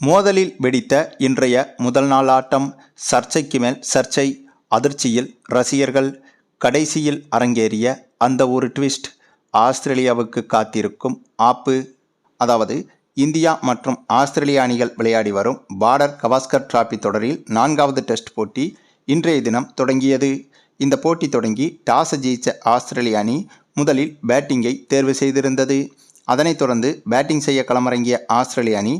மோதலில் வெடித்த இன்றைய முதல் நாள் ஆட்டம் சர்ச்சைக்கு மேல் சர்ச்சை அதிர்ச்சியில் ரசிகர்கள் கடைசியில் அரங்கேறிய அந்த ஒரு ட்விஸ்ட் ஆஸ்திரேலியாவுக்கு காத்திருக்கும் ஆப்பு. அதாவது இந்தியா மற்றும் ஆஸ்திரேலிய அணிகள் விளையாடி வரும் பார்டர் கவாஸ்கர் டிராபி தொடரில் நான்காவது டெஸ்ட் போட்டி இன்றைய தினம் தொடங்கியது. இந்த போட்டி தொடங்கி டாஸ் ஜெயிச்ச ஆஸ்திரேலிய அணி முதலில் பேட்டிங்கை தேர்வு செய்திருந்தது. அதனைத் தொடர்ந்து பேட்டிங் செய்ய களமிறங்கிய ஆஸ்திரேலிய அணி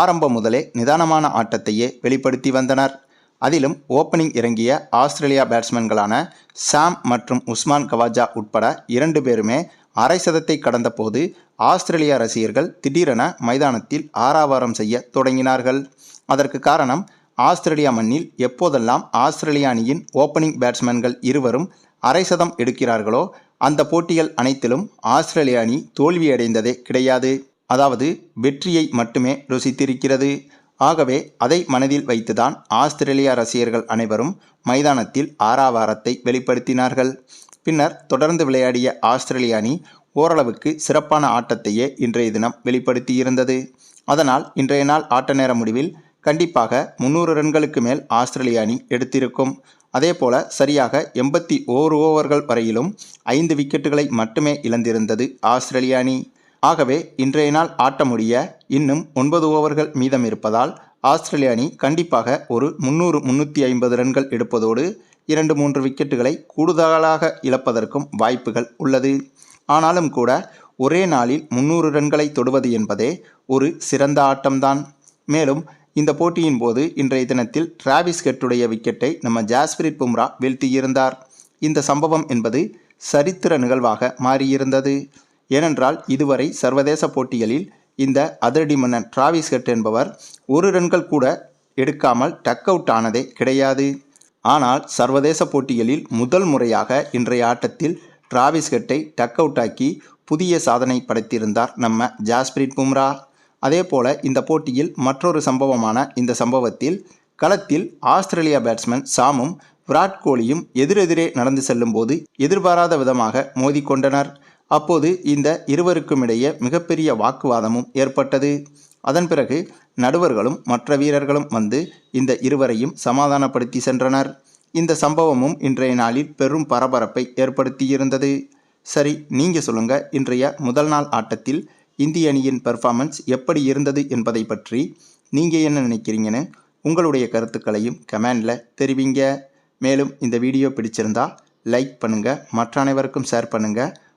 ஆரம்பம் முதலே நிதானமான ஆட்டத்தையே வெளிப்படுத்தி வந்தனர். அதிலும் ஓப்பனிங் இறங்கிய ஆஸ்திரேலியா பேட்ஸ்மேன்களான சாம் மற்றும் உஸ்மான் கவாஜா உட்பட இரண்டு பேருமே அரை சதத்தை கடந்தபோது ஆஸ்திரேலியா ரசிகர்கள் திடீரென மைதானத்தில் ஆறாவாரம் செய்ய தொடங்கினார்கள். அதற்கு காரணம் ஆஸ்திரேலியா மண்ணில் எப்போதெல்லாம் ஆஸ்திரேலிய அணியின் ஓப்பனிங் பேட்ஸ்மேன்கள் இருவரும் அரை சதம் எடுக்கிறார்களோ அந்த போட்டிகள் அனைத்திலும் ஆஸ்திரேலிய அணி தோல்வியடைந்ததே கிடையாது. அதாவது வெற்றியை மட்டுமே ருசித்திருக்கிறது. ஆகவே அதை மனதில் வைத்துதான் ஆஸ்திரேலியா ரசிகர்கள் அனைவரும் மைதானத்தில் ஆறாவாரத்தை வெளிப்படுத்தினார்கள். பின்னர் தொடர்ந்து விளையாடிய ஆஸ்திரேலிய அணி ஓரளவுக்கு சிறப்பான ஆட்டத்தையே இன்றைய தினம் வெளிப்படுத்தியிருந்தது. அதனால் இன்றைய நாள் ஆட்ட நேர முடிவில் கண்டிப்பாக முன்னூறு ரன்களுக்கு மேல் ஆஸ்திரேலிய அணி எடுத்திருக்கும். அதேபோல சரியாக எண்பத்தி ஓரு ஓவர்கள் வரையிலும் ஐந்து விக்கெட்டுகளை மட்டுமே இழந்திருந்தது ஆஸ்திரேலிய அணி. ஆகவே இன்றைய நாள் ஆட்ட முடிய இன்னும் ஒன்பது ஓவர்கள் மீதம் இருப்பதால் ஆஸ்திரேலிய அணி கண்டிப்பாக ஒரு முந்நூறு முன்னூற்றி ஐம்பது ரன்கள் எடுப்பதோடு இரண்டு மூன்று விக்கெட்டுகளை கூடுதலாக இழப்பதற்கும் வாய்ப்புகள் உள்ளது. ஆனாலும் கூட ஒரே நாளில் முந்நூறு ரன்களை தொடுவது என்பதே ஒரு சிறந்த ஆட்டம்தான். மேலும் இந்த போட்டியின் போது இன்றைய தினத்தில் டிராவிஸ் கெட்டுடைய விக்கெட்டை நம்ம ஜாஸ்பிரித் பும்ரா வீழ்த்தியிருந்தார். இந்த சம்பவம் என்பது சரித்திர நிகழ்வாக மாறியிருந்தது. ஏனென்றால் இதுவரை சர்வதேச போட்டிகளில் இந்த அதிரடி மன்னன் டிராவிஸ் ஹெட் என்பவர் ஒரு ரன்கள் கூட எடுக்காமல் டக் அவுட் ஆனதே கிடையாது. ஆனால் சர்வதேச போட்டிகளில் முதல் முறையாக இன்றைய ஆட்டத்தில் டிராவிஸ் ஹெட்டை டக் அவுட் ஆக்கி புதிய சாதனை படைத்திருந்தார் நம்ம ஜாஸ்பிரிட் பும்ரா. அதே போல இந்த போட்டியில் மற்றொரு சம்பவமான இந்த சம்பவத்தில் களத்தில் ஆஸ்திரேலியா பேட்ஸ்மேன் சாமும் விராட் கோலியும் எதிரெதிரே நடந்து செல்லும்போது எதிர்பாராத விதமாக மோதிக்கொண்டனர். அப்போது இந்த இருவருக்கும் இடையே மிகப்பெரிய வாக்குவாதமும் ஏற்பட்டது. அதன் பிறகு நடுவர்களும் மற்ற வீரர்களும் வந்து இந்த இருவரையும் சமாதானப்படுத்தி சென்றனர். இந்த சம்பவமும் இன்றைய நாளில் பெரும் பரபரப்பை ஏற்படுத்தியிருந்தது. சரி நீங்கள் சொல்லுங்கள் இன்றைய முதல் நாள் ஆட்டத்தில் இந்திய அணியின் பெர்ஃபார்மன்ஸ் எப்படி இருந்தது என்பதை பற்றி நீங்கள் என்ன நினைக்கிறீங்கன்னு உங்களுடைய கருத்துக்களையும் கமெண்டில் தெரிவிங்க. மேலும் இந்த வீடியோ பிடிச்சிருந்தா லைக் பண்ணுங்கள் மற்ற அனைவருக்கும் ஷேர் பண்ணுங்கள்